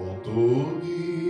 কতদিন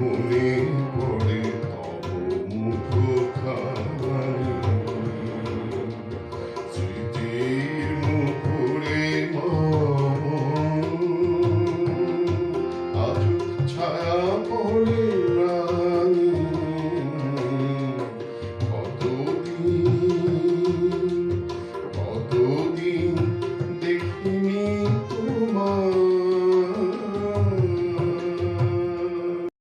মনে পড়ে তব মুখ খানি স্মৃতির মুখরে আজ ছায়া পড়ে কতদিন কতদিন